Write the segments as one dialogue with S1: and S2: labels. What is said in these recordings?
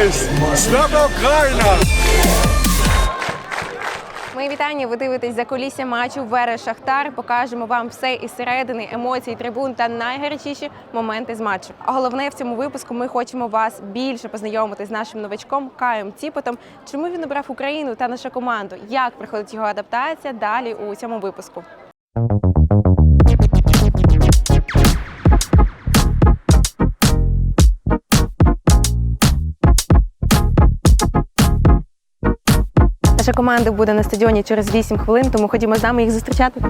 S1: Єс! Слава Україна!
S2: Мої вітання. Ви дивитесь за кулісся матчу Верес Шахтар. Покажемо вам все із середини, емоції, трибун та найгарячіші моменти з матчу. А головне в цьому випуску ми хочемо вас більше познайомити з нашим новачком Каєм Ціпотом. Чому він обрав Україну та нашу команду? Як проходить його адаптація? Далі у цьому випуску. Наша команда буде на стадіоні через 8 хвилин, тому ходімо з нами їх зустрічати.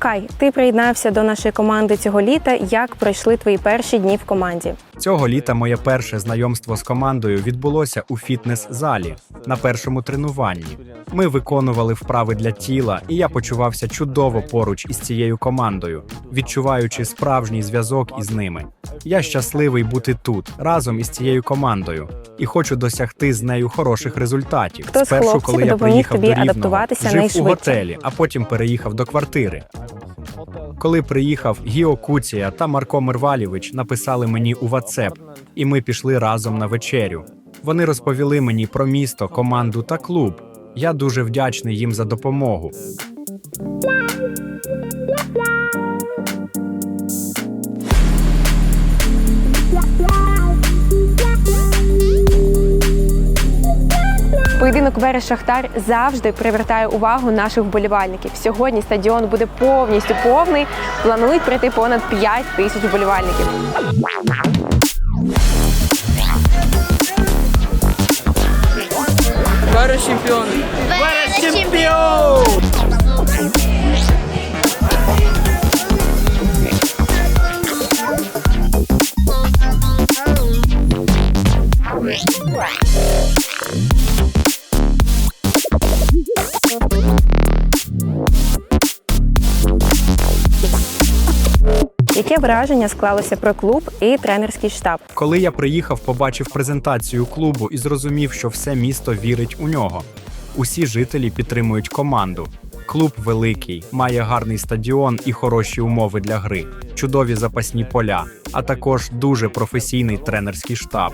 S2: Кай, ти приєднався до нашої команди цього літа. Як пройшли твої перші дні в команді?
S3: Цього літа моє перше знайомство з командою відбулося у фітнес-залі на першому тренуванні. Ми виконували вправи для тіла, і я почувався чудово поруч із цією командою, відчуваючи справжній зв'язок із ними. Я щасливий бути тут разом із цією командою і хочу досягти з нею хороших результатів.
S2: Хто
S3: Спершу,
S2: хлопців
S3: коли я приїхав
S2: тобі
S3: до Рівного, жив у готелі, а потім переїхав до квартири. Коли приїхав Гіо Куція та Марко Мервалєвич написали мені у WhatsApp, і ми пішли разом на вечерю. Вони розповіли мені про місто, команду та клуб. Я дуже вдячний їм за допомогу.
S2: Поєдинок Верес Шахтар завжди привертає увагу наших вболівальників. Сьогодні стадіон буде повністю повний. Планують прийти понад 5 тисяч вболівальників.
S4: Верес чемпіон.
S2: Яке враження склалося про клуб і тренерський штаб?
S3: Коли я приїхав, побачив презентацію клубу і зрозумів, що все місто вірить у нього. Усі жителі підтримують команду. Клуб великий, має гарний стадіон і хороші умови для гри, чудові запасні поля, а також дуже професійний тренерський штаб.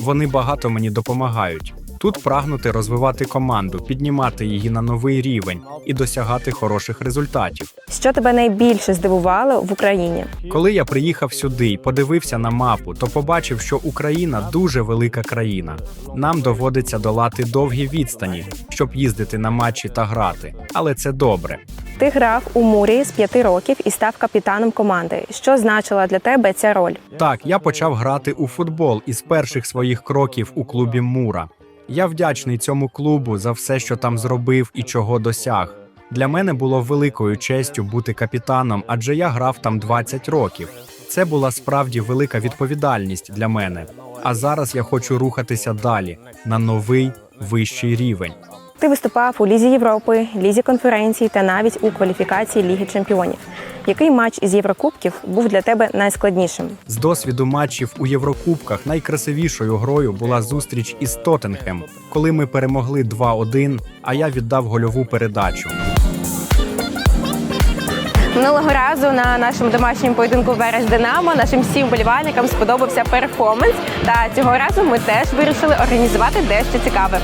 S3: Вони багато мені допомагають. Тут прагнути розвивати команду, піднімати її на новий рівень і досягати хороших результатів.
S2: Що тебе найбільше здивувало в Україні?
S3: Коли я приїхав сюди і подивився на мапу, то побачив, що Україна дуже велика країна. Нам доводиться долати довгі відстані, щоб їздити на матчі та грати. Але це добре.
S2: Ти грав у Мурі з 5 років і став капітаном команди. Що значила для тебе ця роль?
S3: Так, я почав грати у футбол із перших своїх кроків у клубі Мура. Я вдячний цьому клубу за все, що там зробив і чого досяг. Для мене було великою честю бути капітаном, адже я грав там 20 років. Це була справді велика відповідальність для мене. А зараз я хочу рухатися далі на новий вищий рівень.
S2: Ти виступав у Лізі Європи, Лізі конференцій та навіть у кваліфікації Ліги Чемпіонів. Який матч із Єврокубків був для тебе найскладнішим?
S3: З досвіду матчів у Єврокубках найкрасивішою грою була зустріч із Тоттенхем, коли ми перемогли 2-1, а я віддав гольову передачу.
S2: Минулого разу на нашому домашньому поєдинку Верес Динамо нашим всім вболівальникам сподобався перформанс. Та цього разу ми теж вирішили організувати дещо цікаве.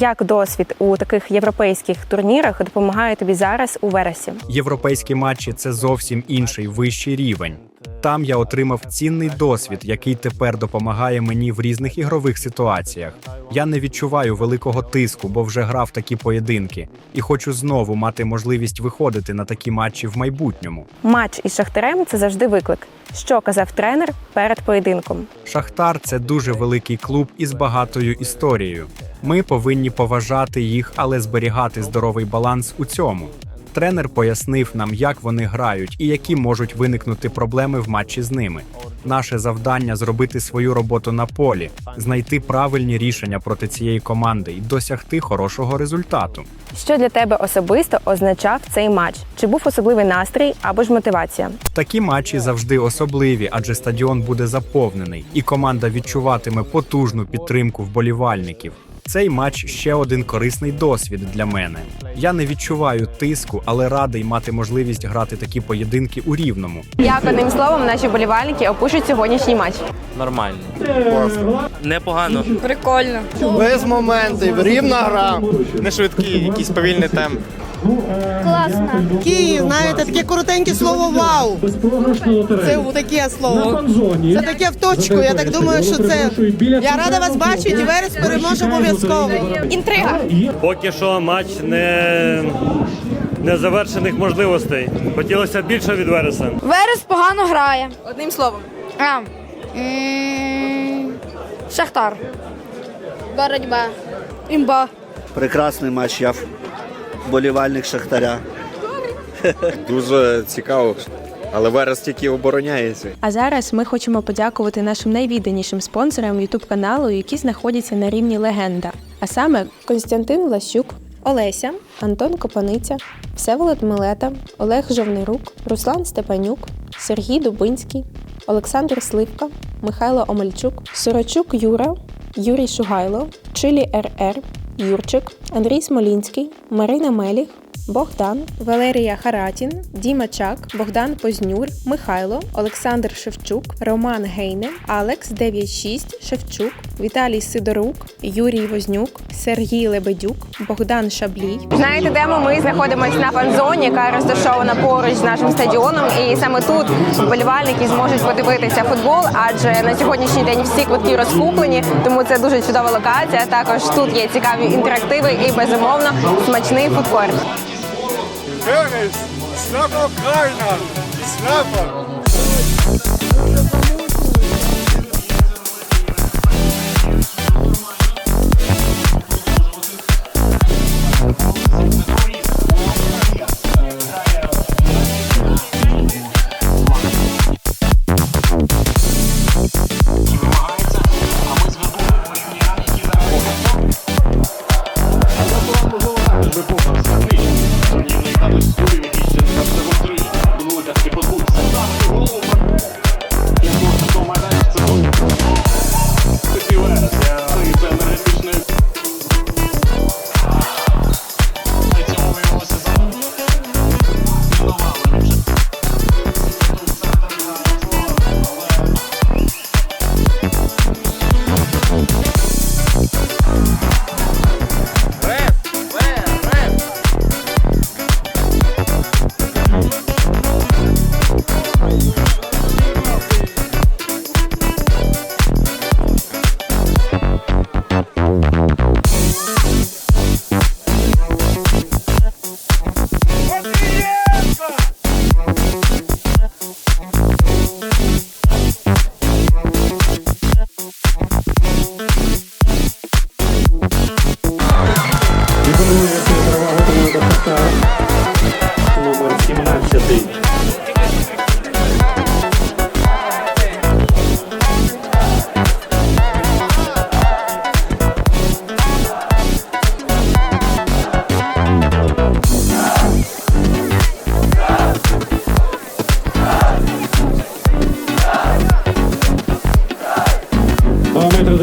S2: Як досвід у таких європейських турнірах допомагає тобі зараз у вересі?
S3: Європейські матчі це зовсім інший вищий рівень. Там я отримав цінний досвід, який тепер допомагає мені в різних ігрових ситуаціях. Я не відчуваю великого тиску, бо вже грав такі поєдинки, і хочу знову мати можливість виходити на такі матчі в майбутньому.
S2: Матч із Шахтарем це завжди виклик. Що казав тренер перед поєдинком?
S3: Шахтар це дуже великий клуб із багатою історією. Ми повинні поважати їх, але зберігати здоровий баланс у цьому. Тренер пояснив нам, як вони грають і які можуть виникнути проблеми в матчі з ними. Наше завдання зробити свою роботу на полі, знайти правильні рішення проти цієї команди і досягти хорошого результату.
S2: Що для тебе особисто означав цей матч? Чи був особливий настрій або ж мотивація?
S3: Такі матчі завжди особливі, адже стадіон буде заповнений, і команда відчуватиме потужну підтримку вболівальників. Цей матч ще один корисний досвід для мене. Я не відчуваю тиску, але радий мати можливість грати такі поєдинки у рівному.
S2: Як одним словом наші болівальники опишуть сьогоднішній матч?
S4: Нормально. Непогано.
S5: Прикольно.
S6: Без моментів, рівна гра.
S4: Не швидкий, якийсь повільний темп.
S5: Класно.
S6: Такі, знаєте, таке коротеньке слово вау. Це таке слово. Це таке в точку. Я так думаю, що це. Я рада вас бачити. Верес переможе обов'язково.
S2: Інтрига.
S7: Поки що матч не, не завершених можливостей. Хотілося більше від Вереса.
S5: Верес погано грає.
S2: Одним словом.
S5: А. м, Шахтар. Боротьба. Імба.
S8: Прекрасний матч. Я вболівальник Шахтаря.
S1: Дуже цікаво, але Верес тільки обороняється.
S2: А зараз ми хочемо подякувати нашим найвідданішим спонсорам youtube каналу, які знаходяться на рівні легенда. А саме Константин Влащук, Олеся, Антон Копаниця, Всеволод Милета, Олег Жовнирук, Руслан Степанюк, Сергій Дубинський, Олександр Сливка, Михайло Омельчук, Сорочук Юра, Юрій Шугайло, Чилі РР, Юрчик, Андрій Смолінський, Марина Меліх, Богдан, Валерія Харатін, Діма Чак, Богдан Познюр, Михайло, Олександр Шевчук, Роман Гейне, Алекс 96, Шевчук, Віталій Сидорук, Юрій Вознюк, Сергій Лебедюк, Богдан Шаблій. Знаєте, де ми? Ми знаходимося на фан-зоні, яка розташована поруч з нашим стадіоном. І саме тут вболівальники зможуть подивитися футбол, адже на сьогоднішній день всі квитки розкуплені, тому це дуже чудова локація. Також тут є цікаві інтерактиви і безумовно смачний фудкорт.
S1: Слава Україна! Слава!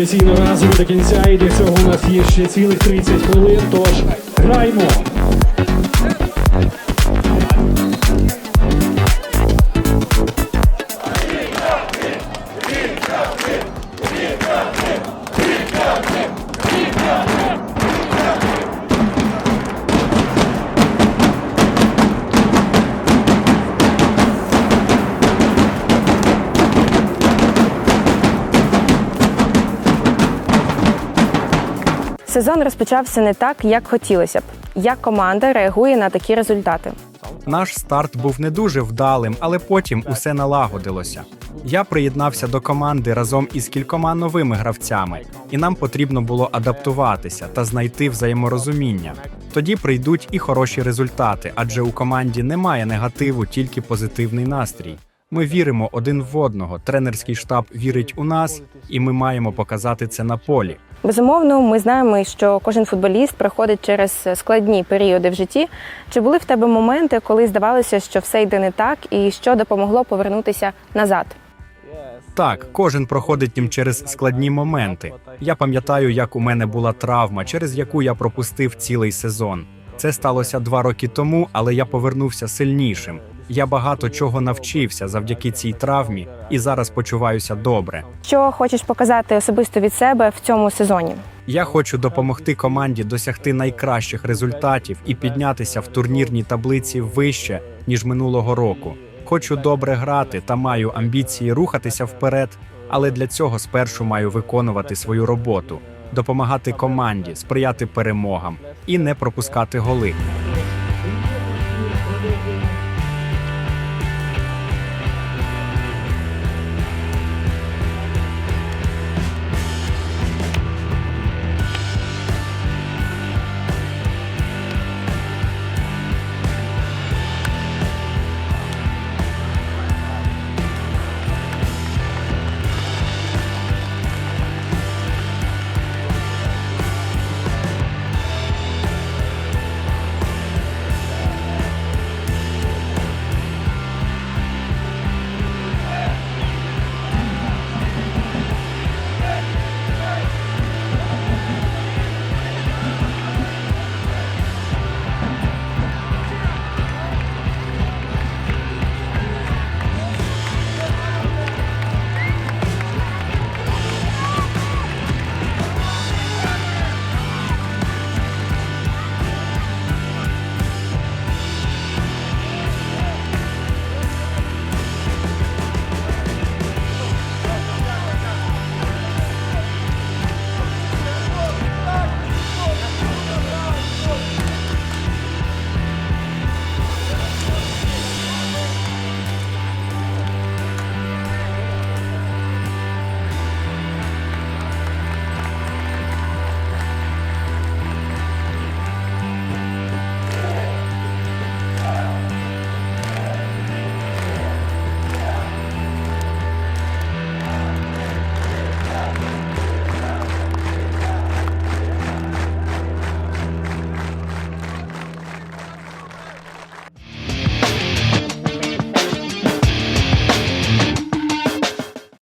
S9: Традиційно разом до кінця, і для цього у нас є ще цілих 30 хвилин. Тож граймо!
S10: Сезон розпочався не так, як хотілося б. Як команда реагує на такі результати?
S3: Наш старт був не дуже вдалим, але потім усе налагодилося. Я приєднався до команди разом із кількома новими гравцями, і нам потрібно було адаптуватися та знайти взаєморозуміння. Тоді прийдуть і хороші результати, адже у команді немає негативу, тільки позитивний настрій. Ми віримо один в одного. Тренерський штаб вірить у нас, і ми маємо показати це на полі.
S10: Безумовно, ми знаємо, що кожен футболіст проходить через складні періоди в житті. Чи були в тебе моменти, коли здавалося, що все йде не так, і що допомогло повернутися назад?
S3: Так, кожен проходить їм через складні моменти. Я пам'ятаю, як у мене була травма, через яку я пропустив цілий сезон. Це сталося два роки тому, але я повернувся сильнішим. Я багато чого навчився завдяки цій травмі і зараз почуваюся добре.
S10: Що хочеш показати особисто від себе в цьому сезоні?
S3: Я хочу допомогти команді досягти найкращих результатів і піднятися в турнірній таблиці вище ніж минулого року. Хочу добре грати та маю амбіції рухатися вперед, але для цього спершу маю виконувати свою роботу, допомагати команді, сприяти перемогам і не пропускати голи.